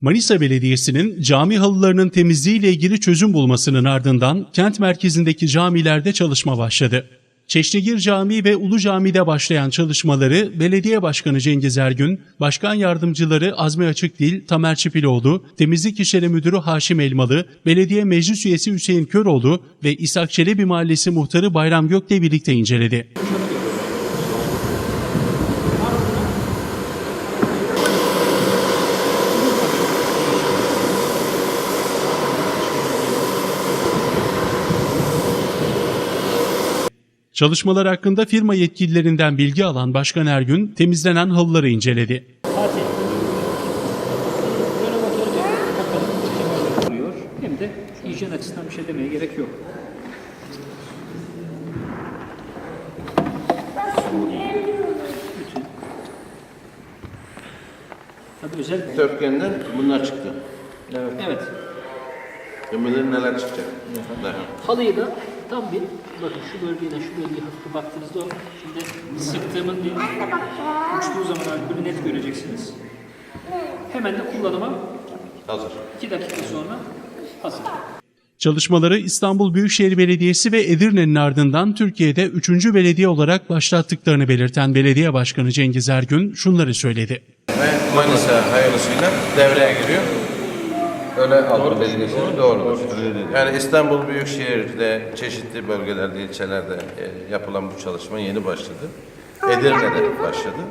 Manisa Belediyesi'nin cami halılarının temizliği ile ilgili çözüm bulmasının ardından kent merkezindeki camilerde çalışma başladı. Çeşnigir Camii ve Ulu Cami'de başlayan çalışmaları Belediye Başkanı Cengiz Ergün, Başkan Yardımcıları Azmi Açıkdil, Tamer Çipiloğlu, Temizlik İşleri Müdürü Haşim Elmalı, Belediye Meclis Üyesi Hüseyin Köroğlu ve İshak Çelebi Mahallesi Muhtarı Bayram Gök'le birlikte inceledi. Çalışmalar hakkında firma yetkililerinden bilgi alan Başkan Ergün temizlenen halıları inceledi. Hem de hijyen açısından bir şey demeye gerek yok. Tabii özel Dörtgenden bunlar çıktı. Evet. Ömürlerin neler çıkacak? Daha. Halıyı da tam bir bakın şu bölgeyle şu bölgeye hafif baktığınızda o şimdi sıktığımın bir uçtuğu zaman alkolü net göreceksiniz. Hemen de kullanıma Hazır. 2 dakika sonra hazır. Çalışmaları İstanbul Büyükşehir Belediyesi ve Edirne'nin ardından Türkiye'de 3. belediye olarak başlattıklarını belirten Belediye Başkanı Cengiz Ergün şunları söyledi. Ve Manisa hayırlısıyla devreye giriyor. Öyle aldım belediyesinin doğrudur. Yani İstanbul Büyükşehir'de çeşitli bölgelerde, ilçelerde e, yapılan bu çalışma yeni başladı. Edirne'de başladı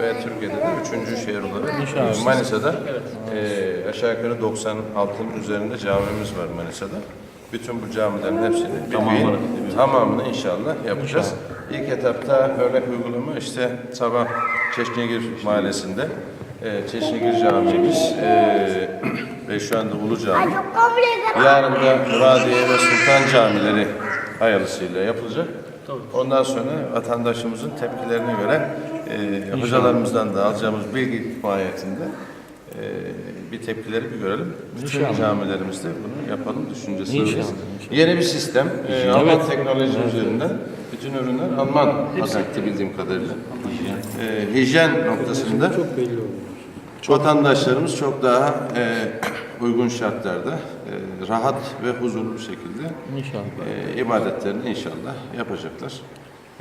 ve Türkiye'de de üçüncü şehir olarak e, Manisa'da e, aşağı yukarı 96'ın üzerinde camimiz var Manisa'da. Bütün bu camilerin hepsini tamamını, tamamını inşallah yapacağız. İlk etapta örnek uygulama işte sabah Çeşnegir Mahallesi'nde e, Çeşnegir Camimiz e, ve şu anda Ulu Cami. Yarın da Muradiye ve Sultan camileri hayırlısıyla yapılacak. Ondan sonra vatandaşımızın tepkilerine göre e, hocalarımızdan da alacağımız bilgi mahiyetinde e, bir tepkileri bir görelim. Bütün camilerimizde bunu yapalım düşüncesiyle. Yeni bir sistem. E, Alman teknoloji üzerinden bütün ürünler Alman patentli bildiğim kadarıyla. E, hijyen noktasında çok belli Vatandaşlarımız çok daha e, uygun şartlarda e, rahat ve huzurlu bir şekilde e, ibadetlerini inşallah yapacaklar.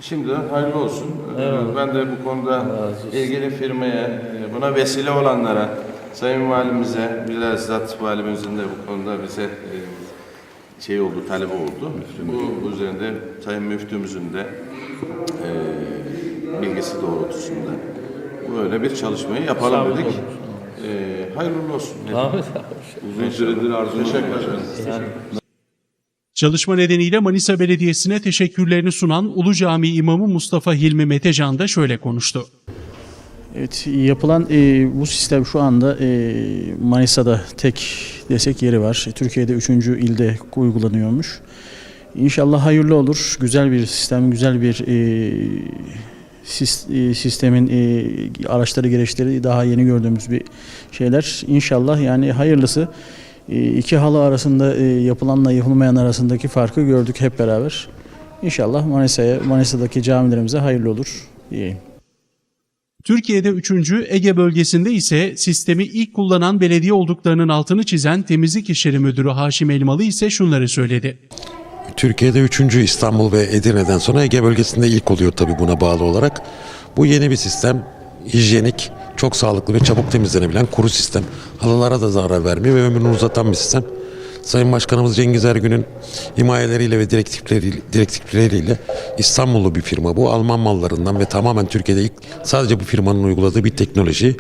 Şimdiden hayırlı olsun. E, Ben de bu konuda ilgili firmaya, e, buna vesile olanlara, Sayın Valimize, bizzat Valimizin de bu konuda bize e, şey oldu, talebi oldu. Bu üzerinde Sayın Müftümüzün de e, bilgisi doğrultusunda böyle bir çalışmayı yapalım dedik. E, hayırlı olsun. Uzun süredir arzu Teşekkür ederim. Çalışma nedeniyle Manisa Belediyesi'ne teşekkürlerini sunan Ulu Cami İmamı Mustafa Hilmi Metecan da şöyle konuştu. Evet, yapılan e, bu sistem şu anda e, Manisa'da tek desek yeri var. Türkiye'de üçüncü ilde uygulanıyormuş. İnşallah hayırlı olur. Güzel bir sistem, güzel bir e, e, sistemin e, araçları gereçleri daha yeni gördüğümüz bir şeyler. İnşallah yani hayırlısı. E, iki halı arasında e, yapılanla yapılmayan arasındaki farkı gördük hep beraber. İnşallah Manisa'ya, Manisa'daki camilerimize hayırlı olur diyeyim. Türkiye'de 3. Ege bölgesinde ise sistemi ilk kullanan belediye olduklarının altını çizen Temizlik İşleri Müdürü Haşim Elmalı ise şunları söyledi. Türkiye'de üçüncü İstanbul ve Edirne'den sonra Ege bölgesinde ilk oluyor tabii buna bağlı olarak. Bu yeni bir sistem. Hijyenik, çok sağlıklı ve çabuk temizlenebilen kuru sistem. Halılara da zarar vermiyor ve ömrünü uzatan bir sistem. Sayın Başkanımız Cengiz Ergün'ün himayeleriyle ve direktifleri, direktifleriyle İstanbullu bir firma bu. Alman mallarından ve tamamen Türkiye'de ilk sadece bu firmanın uyguladığı bir teknoloji.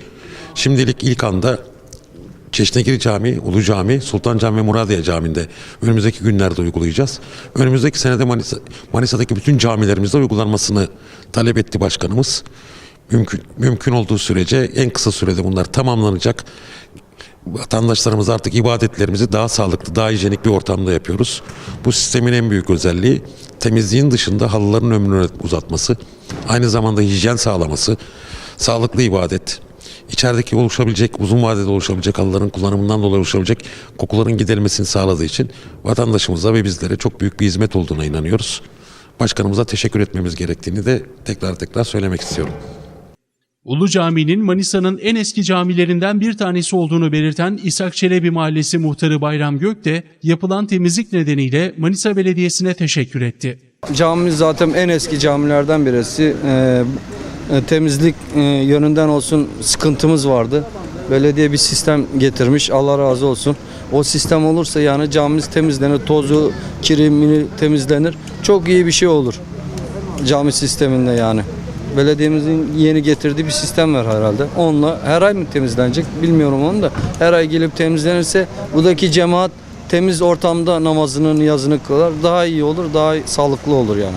Şimdilik ilk anda Çeşnegiri Camii, Ulu Cami, Sultan Cami ve Muradiye Camii'nde önümüzdeki günlerde uygulayacağız. Önümüzdeki senede Manisa, Manisa'daki bütün camilerimizde uygulanmasını talep etti başkanımız. Mümkün, mümkün olduğu sürece en kısa sürede bunlar tamamlanacak. Vatandaşlarımız artık ibadetlerimizi daha sağlıklı, daha hijyenik bir ortamda yapıyoruz. Bu sistemin en büyük özelliği temizliğin dışında halıların ömrünü uzatması, aynı zamanda hijyen sağlaması, sağlıklı ibadet, içerideki oluşabilecek, uzun vadede oluşabilecek halıların kullanımından dolayı oluşabilecek kokuların giderilmesini sağladığı için vatandaşımıza ve bizlere çok büyük bir hizmet olduğuna inanıyoruz. Başkanımıza teşekkür etmemiz gerektiğini de tekrar tekrar söylemek istiyorum. Ulu Cami'nin Manisa'nın en eski camilerinden bir tanesi olduğunu belirten İshak Çelebi Mahallesi muhtarı Bayram Gök de yapılan temizlik nedeniyle Manisa Belediyesi'ne teşekkür etti. Camimiz zaten en eski camilerden birisi. Ee, temizlik e, yönünden olsun sıkıntımız vardı. Belediye bir sistem getirmiş. Allah razı olsun. O sistem olursa yani camimiz temizlenir. Tozu, kirimini temizlenir. Çok iyi bir şey olur. Cami sisteminde yani. Belediyemizin yeni getirdiği bir sistem var herhalde. Onunla her ay mı temizlenecek bilmiyorum onu da. Her ay gelip temizlenirse buradaki cemaat temiz ortamda namazını, niyazını kılar. Daha iyi olur, daha sağlıklı olur yani.